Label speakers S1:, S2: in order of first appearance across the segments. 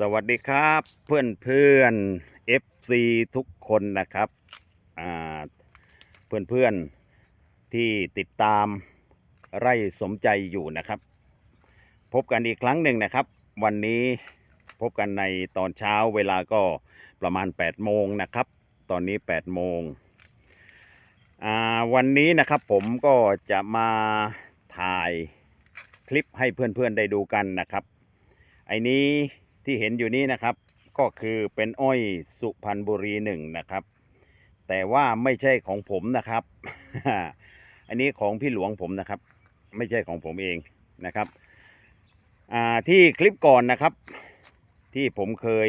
S1: สวัสดีครับเพื่อนเพื่อน FC ทุกคนนะครับเพื่อนเพื่อนที่ติดตามไร่สมใจอยู่นะครับ พบกันอีกครั้งหนึ่งนะครับ วันนี้พบกันในตอนเช้าเวลาก็ประมาณ 8 โมงนะครับ ตอนนี้ 8 โมงวันนี้นะครับผมก็จะมาถ่ายคลิปให้เพื่อนๆได้ดูกันนะครับไอ้นี้ ที่เห็นอยู่นี้นะครับ ก็คือเป็นอ้อยสุพรรณบุรีหนึ่งนะครับ แต่ว่าไม่ใช่ของผมนะครับ อันนี้ของพี่หลวงผมนะครับ ไม่ใช่ของผมเองนะครับที่คลิปก่อนนะครับ ที่ผมเคย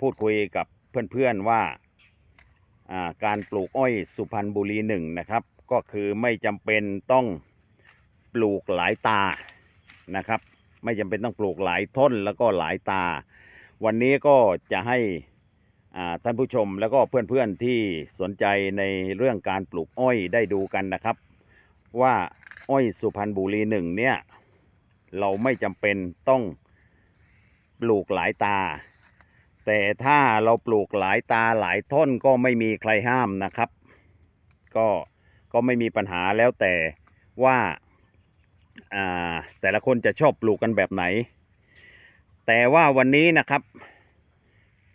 S1: พูดคุยกับเพื่อนๆว่าการปลูกอ้อยสุพรรณบุรีหนึ่งนะครับ ก็คือไม่จำเป็นต้องปลูกหลายตานะครับ ไม่จำเป็นต้องปลูกหลายต้นแล้วก็หลายตา วันนี้ก็จะให้ท่านผู้ชมแล้วก็เพื่อนๆที่สนใจในเรื่องการปลูกอ้อยได้ดูกันนะครับ ว่าอ้อยสุพรรณบุรีหนึ่งเนี่ยเราไม่จำเป็นต้องปลูกหลายตา แต่ถ้าเราปลูกหลายตาหลายต้นก็ไม่มีใครห้ามนะครับ ก็ก็ไม่มีปัญหาแล้วแต่ว่า อ่าแต่ละคนจะชอบปลูกกันแบบไหน แต่ว่าวันนี้นะครับ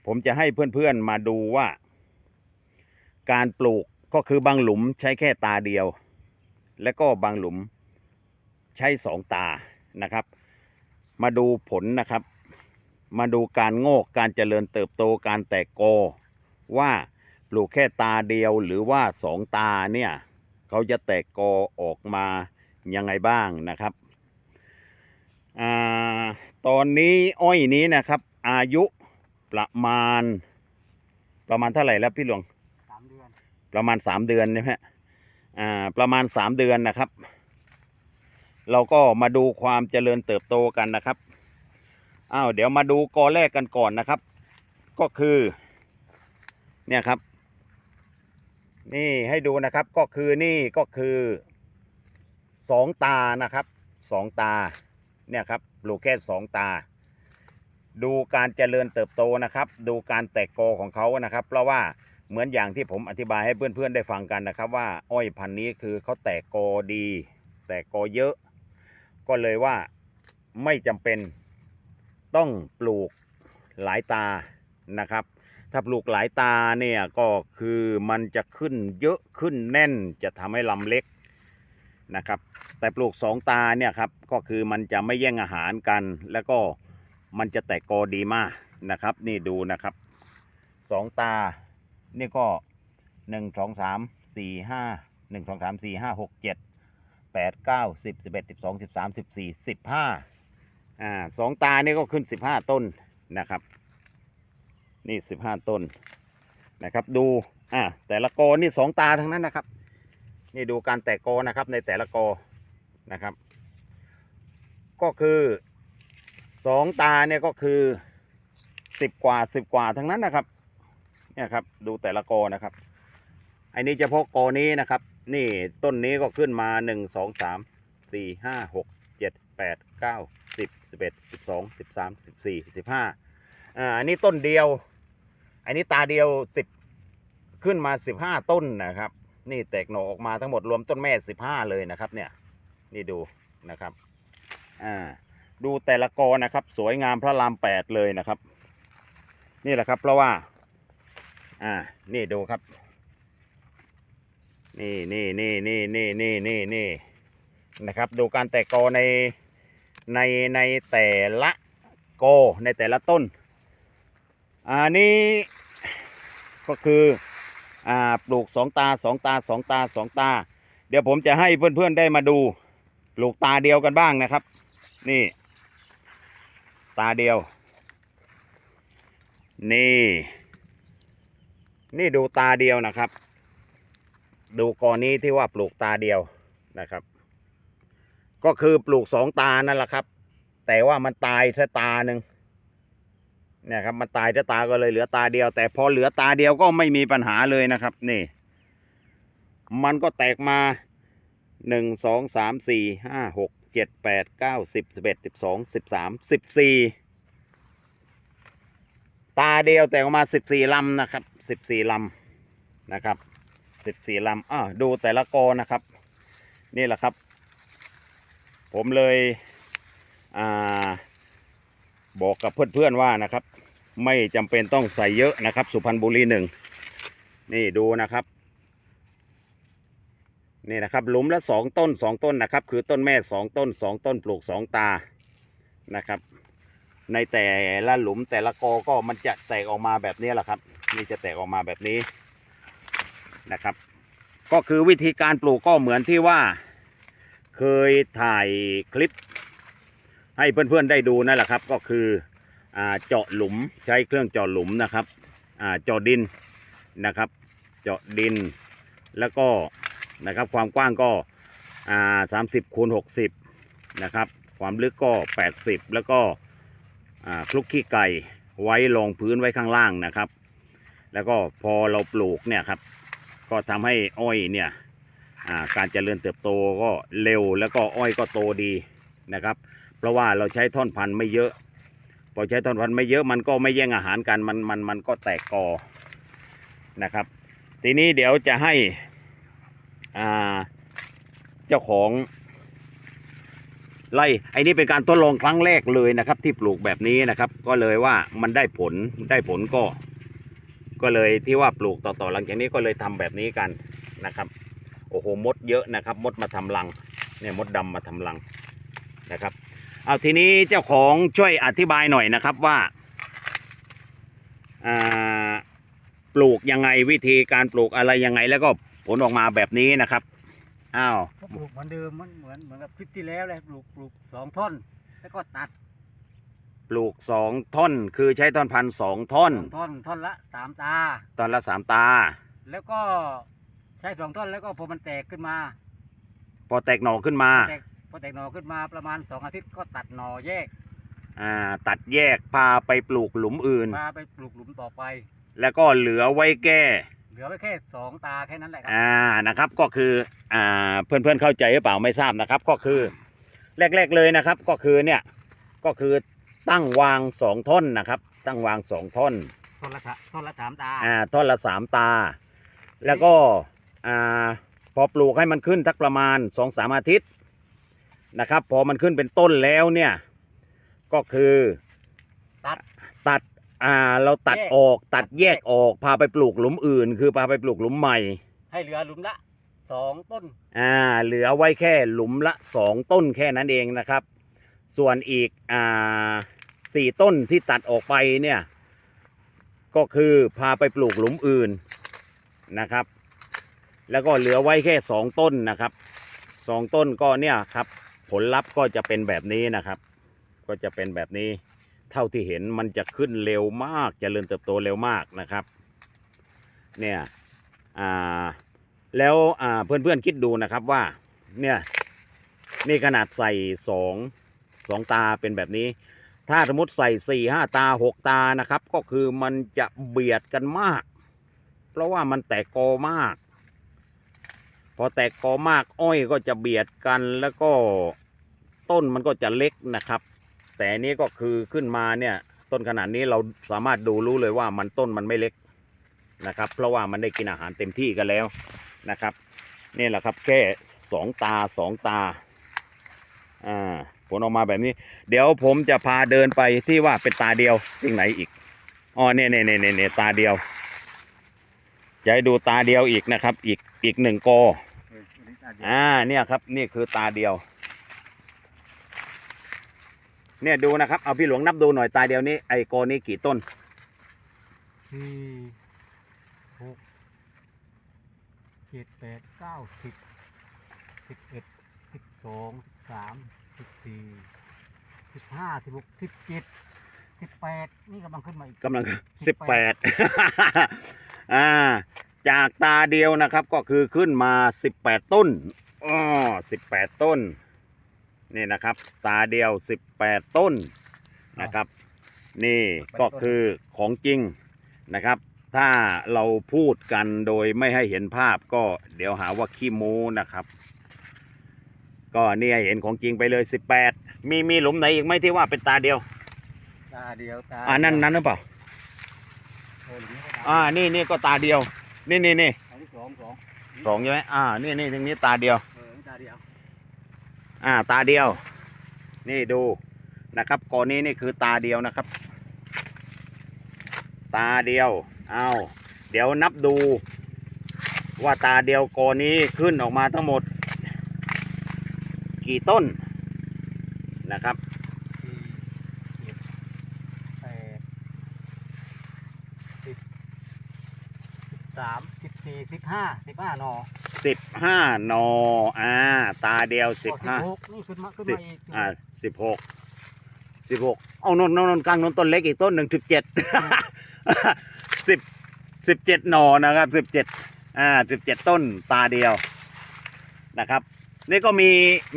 S1: ผมจะให้เพื่อนๆมาดูว่า การปลูกก็คือบางหลุมใช้แค่ตาเดียว และก็บางหลุมใช้สองตานะครับ มาดูผลนะครับ มาดูการงอกการเจริญเติบโตการแตกกอว่าปลูกแค่ตาเดียวหรือว่าสองตาเนี่ย เขาจะแตกกอออกมา ยังไงบ้างนะครับอ่าตอนนี้อ้อยนี้นะครับ อายุประมาณ ประมาณเท่าไหร่แล้วพี่หลวง
S2: สามเดือน
S1: ประมาณสามเดือนใช่ไหมอ่าประมาณสามเดือนนะครับ เราก็มาดูความเจริญเติบโตกันนะครับอ้าวเดี๋ยวมาดูกอแรกกันก่อนนะครับ ก็คือ เนี่ยครับ นี่ให้ดูนะครับก็คือนี่ก็คือ สองตานะครับสองตาเนี่ยครับปลูกแค่สองตา ดูการเจริญเติบโตนะครับ ดูการแตกกอของเขานะครับ เพราะว่าเหมือนอย่างที่ผมอธิบายให้เพื่อนๆได้ฟังกันนะครับ ว่าอ้อยพันธุ์นี้คือเขาแตกกอดี แตกกอเยอะ ก็เลยว่าไม่จำเป็นต้องปลูกหลายตานะครับ ถ้าปลูกหลายตาเนี่ยก็คือมันจะขึ้นเยอะขึ้นแน่นจะทำให้ลำเล็ก นะครับ แต่ปลูกสองตาเนี่ยครับก็คือมันจะไม่แย่งอาหารกัน แล้วก็มันจะแตกกอดีมากนะครับ นี่ดูนะครับสองตานี่ก็หนึ่งสองสามสี่ห้าหนึ่งสองสามสี่ห้าหกเจ็ดแปดเก้าสิบสิบเอ็ดสิบสองสิบสามสิบสี่สิบห้าอ่าสองตานี่ก็ขึ้นสิบห้าต้นนะครับ นี่สิบห้าต้นนะครับ ดูอ่าแต่ละกอนี่สองตาทั้งนั้นนะครับ นี่ดูการแตกกอนะครับในแต่ละกอนะครับ ก็คือสองตาเนี่ยก็คือสิบกว่าสิบกว่าทั้งนั้นนะครับเนี่ยครับดูแต่ละกอนะครับไอ้นี่เฉพาะกอนี้นะครับ นี่ต้นนี้ก็ขึ้นมาหนึ่งสองสามสี่ห้าหกเจ็ดแปดเก้าสิบสิบเอ็ดสิบสองสิบสามสิบสี่สิบห้าอ่าอันนี้ต้นเดียว อันนี้ตาเดียวสิบขึ้นมาสิบห้าต้นนะครับ นี่แตกหน่อออกมาทั้งหมดรวมต้นแม่สิบห้าเลยนะครับ เนี่ย นี่ดูนะครับ อ่า ดูแต่ละกอนะครับ สวยงามพระรามแปดเลยนะครับ นี่แหละครับ เพราะว่า อ่า นี่ดูครับ นี่นี่นี่นี่นี่นี่นี่นี่นะครับ ดูการแตกกอในในในแต่ละกอในแต่ละต้น อันนี้ก็คือ อ่าปลูกสองตาสองตาสองตาสองตา เดี๋ยวผมจะให้เพื่อนๆได้มาดูปลูกตาเดียวกันบ้างนะครับ นี่ ตาเดียว นี่ นี่ดูตาเดียวนะครับ ดูกอนี้ที่ว่าปลูกตาเดียวนะครับ ก็คือปลูกสองตานั่นแหละครับ แต่ว่ามันตายซะตาหนึ่ง เนี่ยครับมันตายซะตาก็เลยเหลือตาเดียว แต่พอเหลือตาเดียวก็ไม่มีปัญหาเลยนะครับ นี่ มันก็แตกมาหนึ่งสองสามสี่ห้าหกเจ็ดแปดเก้าสิบสิบเอ็ดสิบสองสิบสามสิบสี่ตาเดียวแต่ออกมาสิบสี่ลำนะครับสิบสี่ลำนะครับสิบสี่ลำอ่าดูแต่ละกอนะครับ นี่แหละครับ ผมเลยอ่า บอกกับเพื่อนๆว่านะครับ ไม่จำเป็นต้องใส่เยอะนะครับ สุพรรณบุรีหนึ่งนี่ดูนะครับนี่นะครับหลุมละสองต้นสองต้นนะครับ คือต้นแม่สองต้นสองต้นปลูกสองตานะครับ ในแต่ละหลุมแต่ละกอก็มันจะแตกออกมาแบบนี้แหละครับ นี่จะแตกออกมาแบบนี้นะครับ ก็คือวิธีการปลูกก็เหมือนที่ว่า เคยถ่ายคลิป ให้เพื่อนๆได้ดูนั่นแหละครับ ก็คือเจาะหลุมใช้เครื่องเจาะหลุมนะครับเจาะดินนะครับ เจาะดินแล้วก็นะครับความกว้างก็สามสิบคูณหกสิบนะครับความลึกก็แปดสิบแล้วก็คลุกขี้ไก่ไว้รองพื้นไว้ข้างล่างนะครับ แล้วก็พอเราปลูกเนี่ยครับ ก็ทำให้อ้อยเนี่ยการเจริญเติบโตก็เร็วแล้วก็อ้อยก็โตดีนะครับ ราะว่าเราใช้ท่อนพันธุ์ไม่เยอะ พอใช้ท่อนพันธุ์ไม่เยอะมันก็ไม่แย่งอาหารกันมันมันมันก็แตกกอนะครับ ทีนี้เดี๋ยวจะให้อ่าเจ้าของไร่ไอ้นี่เป็นการทดลองครั้งแรกเลยนะครับ ที่ปลูกแบบนี้นะครับ ก็เลยว่ามันได้ผลได้ผลก็ ก็เลยที่ว่าปลูกต่อๆหลังจากนี้ก็เลยทำแบบนี้กันนะครับโอ้โหมดเยอะนะครับ มดมาทำรังเนี่ยมดดำมาทำรังนะครับ เอาทีนี้เจ้าของช่วยอธิบายหน่อยนะครับว่าอ่าปลูกยังไงวิธีการปลูกอะไรยังไง แล้วก็ผลออกมาแบบนี้นะครับอ้าว
S2: ก็ปลูกเหมือนเดิมมันเหมือนเหมือนกับคลิปที่แล้วเลยปลูกปลูกสองท่อน แล้วก็ตัด
S1: ปลูกสองท่อน คือใช้ท่อนพันธุ์สองท่อน
S2: สองท่อนท่อนละสามตา
S1: ตอนละสามตา
S2: แล้วก็ใช้สองท่อนแล้วก็พอมันแตกขึ้นมา
S1: พอแตกหน่อขึ้นมา
S2: แตกพ อแตกหน่อขึ้นมาประมาณสองอาทิตย์ก็ตัดหน่อแยก
S1: อ่าตัดแยกพาไปปลูกหลุมอื่น
S2: มาไปปลูกหลุมต่อไป
S1: แล้วก็เหลือไว้แก้
S2: เหลือไว้แค่สองตาแค่นั้นแหละครั
S1: อ่านะครับก็คืออ่าเพื่อนๆเข้าใจหรือเปล่าไม่ทราบนะครับ ก็คือ แรก ๆเลยนะครับ ก็คือเนี่ยก็คือตั้งวางสองท่อนนะครับ ตั้งวางสองท่อน
S2: ท่อนละสะท่อนละสามตา
S1: อ่าท่อนละสามตา แล้วก็อ่าพอปลูกให้มันขึ้นทักประมาณสองสามอาทิตย์ นะครับ พอมันขึ้นเป็นต้นแล้วเนี่ย ก็คือ
S2: ตัด
S1: ตัดอ่าเราตัด
S2: แยก
S1: ออกตัดแยกออก พาไปปลูกหลุมอื่น คือพาไปปลูกหลุมใหม่
S2: ให้เหลือหลุมละสองต้น
S1: อ่าเหลือไว้แค่หลุมละสองต้นแค่นั้นเองนะครับ ส่วนอีกอ่าสี่ต้นที่ตัดออกไปเนี่ยก็คือพาไปปลูกหลุมอื่นนะครับ แล้วก็เหลือไว้แค่สองต้นนะครับสองต้นก็เนี่ยครับ ผลลัพธ์ก็จะเป็นแบบนี้นะครับ ก็จะเป็นแบบนี้ เท่าที่เห็นมันจะขึ้นเร็วมากจเจริญเติบโตเร็วมากนะครับ เนี่ยอ่าแล้วอ่าเพื่อนๆคิดดูนะครับว่า เนี่ยนี่ขนาดใส่สองสองตาเป็นแบบนี้ ถ้าสมมติใส่สี่ห้าตาหกตานะครับ ก็คือมันจะเบียดกันมาก เพราะว่ามันแตกกอมาก พอแตกกอมากอ้อยก็จะเบียดกันแล้วก็ต้นมันก็จะเล็กนะครับ แต่นี้ก็คือขึ้นมาเนี่ยต้นขนาดนี้เราสามารถดูรู้เลยว่ามันต้นมันไม่เล็กนะครับ เพราะว่ามันได้กินอาหารเต็มที่กันแล้วนะครับนี่แหละครับแค่สองตาสองตาอ่าผลออกมาแบบนี้ เดี๋ยวผมจะพาเดินไปที่ว่าเป็นตาเดียวที่ไหนอีกอ๋อเนี่ยเนี่ยเนี่ยเนี่ยตาเดียว จะให้ดูตาเดียวอีกนะครับ อีกอีกหนึ่งกอ
S2: เอออันนี้ตาเดียว
S1: อ่าเนี่ยครับ นี่คือตาเดียว เนี่ยดูนะครับ เอาพี่หลวงนับดูหน่อยตาเดียวนี้ไอ้กอนี้กี่ต้น
S2: สี่หกเจ็ดแปดเก้าสิบสิบเอ็ดสิบสองสิบสามสิบสี่สิบห้าสิบหกสิบเจ็ดสิบแปดนี่กำลังขึ้นมาอีก
S1: กำลังสิบแปด อ่าจากตาเดียวนะครับก็คือขึ้นมาสิบแปดต้นอ๋อสิบแปดต้น นี่นะครับ ตาเดียวสิบแปดต้นนะครับ นี่ก็คือของจริงนะครับ ถ้าเราพูดกันโดยไม่ให้เห็นภาพก็เดี๋ยวหาว่าขี้โม้นะครับ ก็เนี่ยเห็นของจริงไปเลยสิบแปดมีมีหลุมไหนอีกไหมที่ว่าเป็นตาเดียว
S2: ตาเดียวตา
S1: อ่านั่น
S2: เดียว
S1: นั้นหรือเปล่า
S2: เออหลุมนี้ก็ได้
S1: อ่านี่นี่ก็ตาเดียว นี่นี่นี่
S2: อันที่สองสอง
S1: สองใช่ไหมอ่านี่นี่ตรงนี้ตาเดียว
S2: เออนี่ตาเดียว
S1: อ่าตาเดียว นี่ดูนะครับกอนี้นี่คือตาเดียวนะครับ ตาเดียวเอาเดี๋ยวนับดู ว่าตาเดียวกอนี้ขึ้นออกมาทั้งหมด กี่ต้นนะครับ
S2: สี่เจ็ดแปดสิบ สิบสามสิบสี่สิบห้าสิบห้าหนอ
S1: สิบห้านออ่า ตาเดียวสิบ
S2: ก็
S1: ห้า
S2: หกนี่ขึ้นมาขึ้น
S1: สิบ
S2: มาอีก
S1: อ่าสิบหกสิบหกเอานนนนนกลางนนต้นเล็กอีกต้นหนึ่งสิบเจ็ดสิบสิบเจ็ดหนอนะครับสิบเจ็ดอ่าสิบเจ็ดต้นตาเดียวนะครับ นี่ก็มี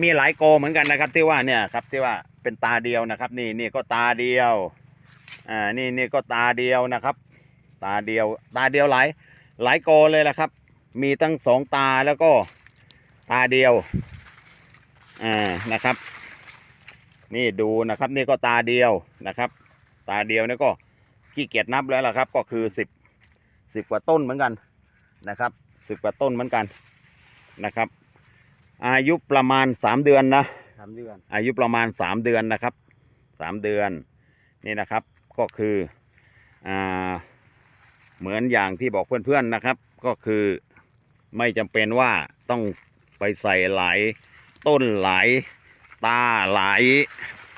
S1: มีหลายโกเหมือนกันนะครับ ที่ว่าเนี่ยครับที่ว่าเป็นตาเดียวนะครับ นี่นี่ก็ตาเดียวอ่านี่นี่ก็ตาเดียวนะครับ ตาเดียวตาเดียวหลาย หลายโกเลยละครับ มีตั้งสองตาแล้วก็ตาเดียว อ่า นะครับ นี่ดูนะครับนี่ก็ตาเดียวนะครับ ตาเดียวนี่ก็ขี้เกียจนับแล้วล่ะครับ ก็คือสิบสิบกว่าต้นเหมือนกันนะครับสิบกว่าต้นเหมือนกันนะครับ อายุประมาณสามเดือนนะ
S2: สามเดือน
S1: อายุประมาณสามเดือนนะครับสามเดือนนี่นะครับ ก็คืออ่า เหมือนอย่างที่บอกเพื่อนๆนะครับ ก็คือไม่จำเป็นว่าต้องไปใส่หลายต้นหลายตาหลาย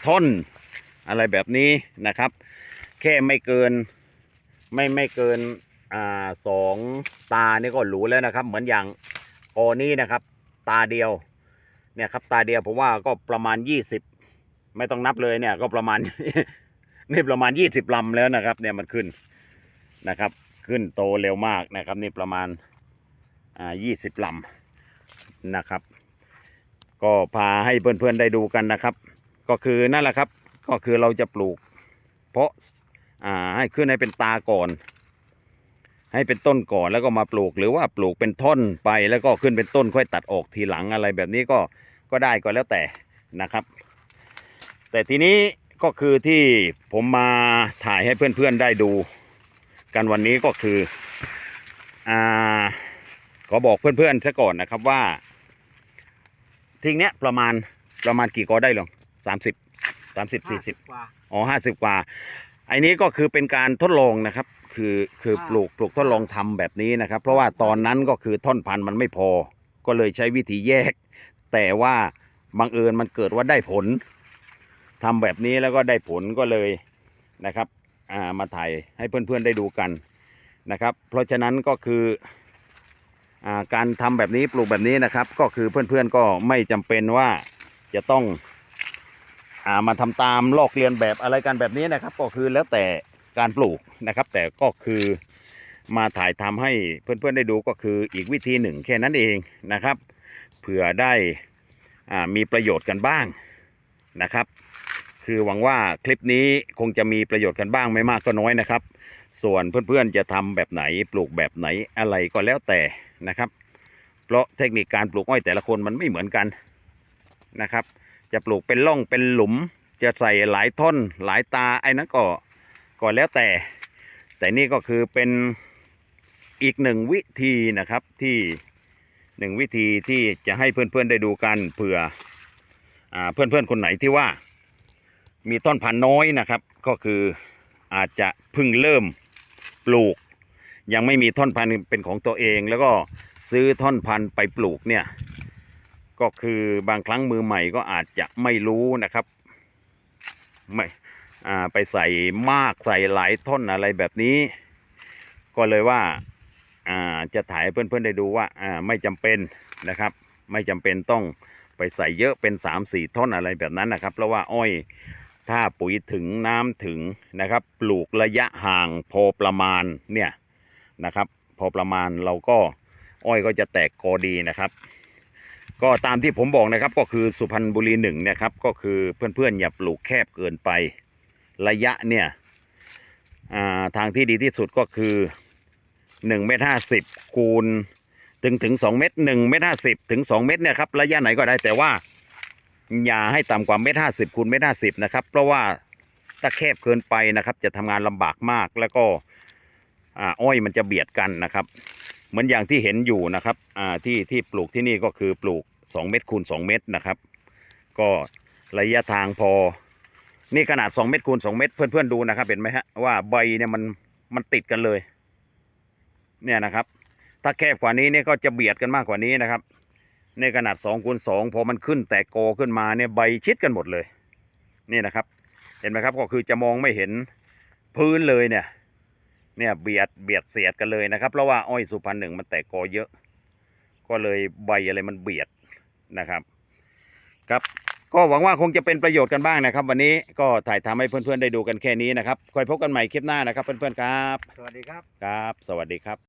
S1: ท่อนอะไรแบบนี้นะครับ แค่ไม่เกินไม่ไม่เกินอ่าสองตานี่ก็หรูแล้วนะครับ เหมือนอย่างโอนี้นะครับ ตาเดียวเนี่ยครับตาเดียวผมว่าก็ประมาณยี่สิบไม่ต้องนับเลยเนี่ยก็ประมาณนี่ประมาณยี่สิบลำแล้วนะครับ เนี่ยมันขึ้นนะครับ ขึ้นโตเร็วมากนะครับ นี่ประมาณอ่ายี่สิบลำนะครับ ก็พาให้เพื่อนๆได้ดูกันนะครับ ก็คือนั่นแหละครับ ก็คือเราจะปลูก เพราะอ่าให้ขึ้นให้เป็นตาก่อน ให้เป็นต้นก่อนแล้วก็มาปลูก หรือว่าปลูกเป็นท่อนไปแล้วก็ขึ้นเป็นต้นค่อยตัดออกทีหลังอะไรแบบนี้ก็ก็ได้ก็แล้วแต่นะครับ แต่ทีนี้ก็คือที่ผมมาถ่ายให้เพื่อนๆได้ดู กันวันนี้ก็คืออ่าขอบอกเพื่อนๆซะก่อนนะครับว่าทิ้งเนี้ยประมาณประมาณกี่กอได้หรอสามสิบสามสิบสี่สิบ
S2: กว่า
S1: อ๋อห้าสิบกว่าไอ้นี้ก็คือเป็นการทดลองนะครับ คือคือ
S2: อ่า
S1: ปลูกปลูกทดลองทำแบบนี้นะครับ เพราะว่าตอนนั้นก็คือท่อนพันธุ์มันไม่พอ ก็เลยใช้วิธีแยก แต่ว่าบังเอิญมันเกิดว่าได้ผลทำแบบนี้แล้วก็ได้ผลก็เลยนะครับ อ่ามาถ่ายให้เพื่อนๆได้ดูกันนะครับ เพราะฉะนั้นก็คืออ่าการทำแบบนี้ปลูกแบบนี้นะครับ ก็คือเพื่อนๆก็ไม่จำเป็นว่าจะต้องอ่ามาทำตามลอกเลียนแบบอะไรกันแบบนี้นะครับ ก็คือแล้วแต่การปลูกนะครับ แต่ก็คือมาถ่ายทำให้เพื่อนๆได้ดูก็คืออีกวิธีหนึ่งแค่นั้นเองนะครับเผื่อได้มีประโยชน์กันบ้างนะครับ คือหวังว่าคลิปนี้คงจะมีประโยชน์กันบ้างไม่มากก็น้อยนะครับ ส่วนเพื่อนๆจะทำแบบไหนปลูกแบบไหนอะไรก็แล้วแต่นะครับ เพราะเทคนิคการปลูกอ้อยแต่ละคนมันไม่เหมือนกันนะครับ จะปลูกเป็นร่องเป็นหลุม จะใส่หลายท่อนหลายตาไอ้นั้นก็ก็แล้วแต่ แต่นี่ก็คือเป็นอีกหนึ่งวิธีนะครับที่หนึ่งวิธีที่จะให้เพื่อนๆได้ดูกันเผื่ออเพื่อนๆคนไหนที่ว่า มีต้นพันธุ์น้อยนะครับ ก็คืออาจจะเพิ่งเริ่มปลูก ยังไม่มีท่อนพันธุ์เป็นของตัวเอง แล้วก็ซื้อท่อนพันธุ์ไปปลูกเนี่ยก็คือบางครั้งมือใหม่ก็อาจจะไม่รู้นะครับไม่อ่าไปใส่มากใส่หลายท่อนอะไรแบบนี้ ก็เลยว่าอ่าจะถ่ายเพื่อนๆได้ดูว่าอ่าไม่จำเป็นนะครับ ไม่จำเป็นต้องไปใส่เยอะเป็น 3 4 ท่อนอะไรแบบนั้นนะครับ เพราะว่าอ้อย ถ้าปุ๋ยถึงน้ำถึงนะครับ ปลูกระยะห่างพอประมาณเนี่ยนะครับ พอประมาณเราก็อ้อยก็จะแตกกอดีนะครับ ก็ตามที่ผมบอกนะครับก็คือสุพรรณบุรีหนึ่งเนะครับก็คือเพื่อนๆอย่าปลูกแคบเกินไประยะเนี่ยาทางที่ดีที่สุดก็คือ1เมตรห้าสิบคูณถึงถึง2เมตร1เมตรห้าสิบถึง2เมตรเนี่ยครับระยะไหนก็ได้แต่ว่า อย่าให้ต่ำกว่าเมตรห้าสิบคูณเมตรห้าสิบนะครับ เพราะว่าถ้าแคบเกินไปนะครับ จะทำงานลำบากมากแล้วก็อ้อยมันจะเบียดกันนะครับ เหมือนอย่างที่เห็นอยู่นะครับที่ที่ปลูกที่นี่ก็คือปลูก 2 เมตรคูณ 2 เมตรนะครับ ก็ระยะทางพอ นี่ขนาด 2 เมตรคูณ 2 เมตร เพื่อนๆดูนะครับ เห็นไหมฮะว่าใบเนี่ยมันมันติดกันเลย เนี่ยนะครับ ถ้าแคบกว่านี้เนี่ยก็จะเบียดกันมากกว่านี้นะครับ ในขนาด2คูณ2พอมันขึ้นแตกโกอขึ้นมาเนี่ยใบชิดกันหมดเลย นี่นะครับ เห็นไหมครับก็คือจะมองไม่เห็นพื้นเลยเนี่ย เนี่ยเบียดเบียดเสียดกันเลยนะครับเพราะว่าอ้อยสุพรรณหนึ่งมันแตกกอเยอะ ก็เลยใบอะไรมันเบียดนะครับครับก็หวังว่าคงจะเป็นประโยชน์กันบ้างนะครับ วันนี้ก็ถ่ายทำให้เพื่อนๆได้ดูกันแค่นี้นะครับคอยพบกันใหม่คลิปหน้านะครับเพื่อนๆครับ
S2: สวัสดีครับ
S1: ครับ สวัสดีครับ